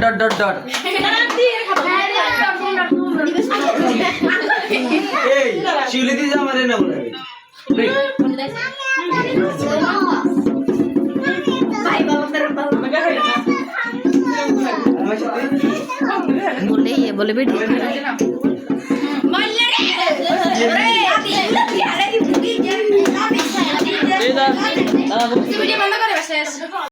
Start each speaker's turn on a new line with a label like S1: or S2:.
S1: Dot dot dot এই শিউলি দিদি আমারে না মনে হবে ভাই
S2: বাবা তার বাবা বলে বেটি।
S3: ভিডিও বন্ধ করে বসে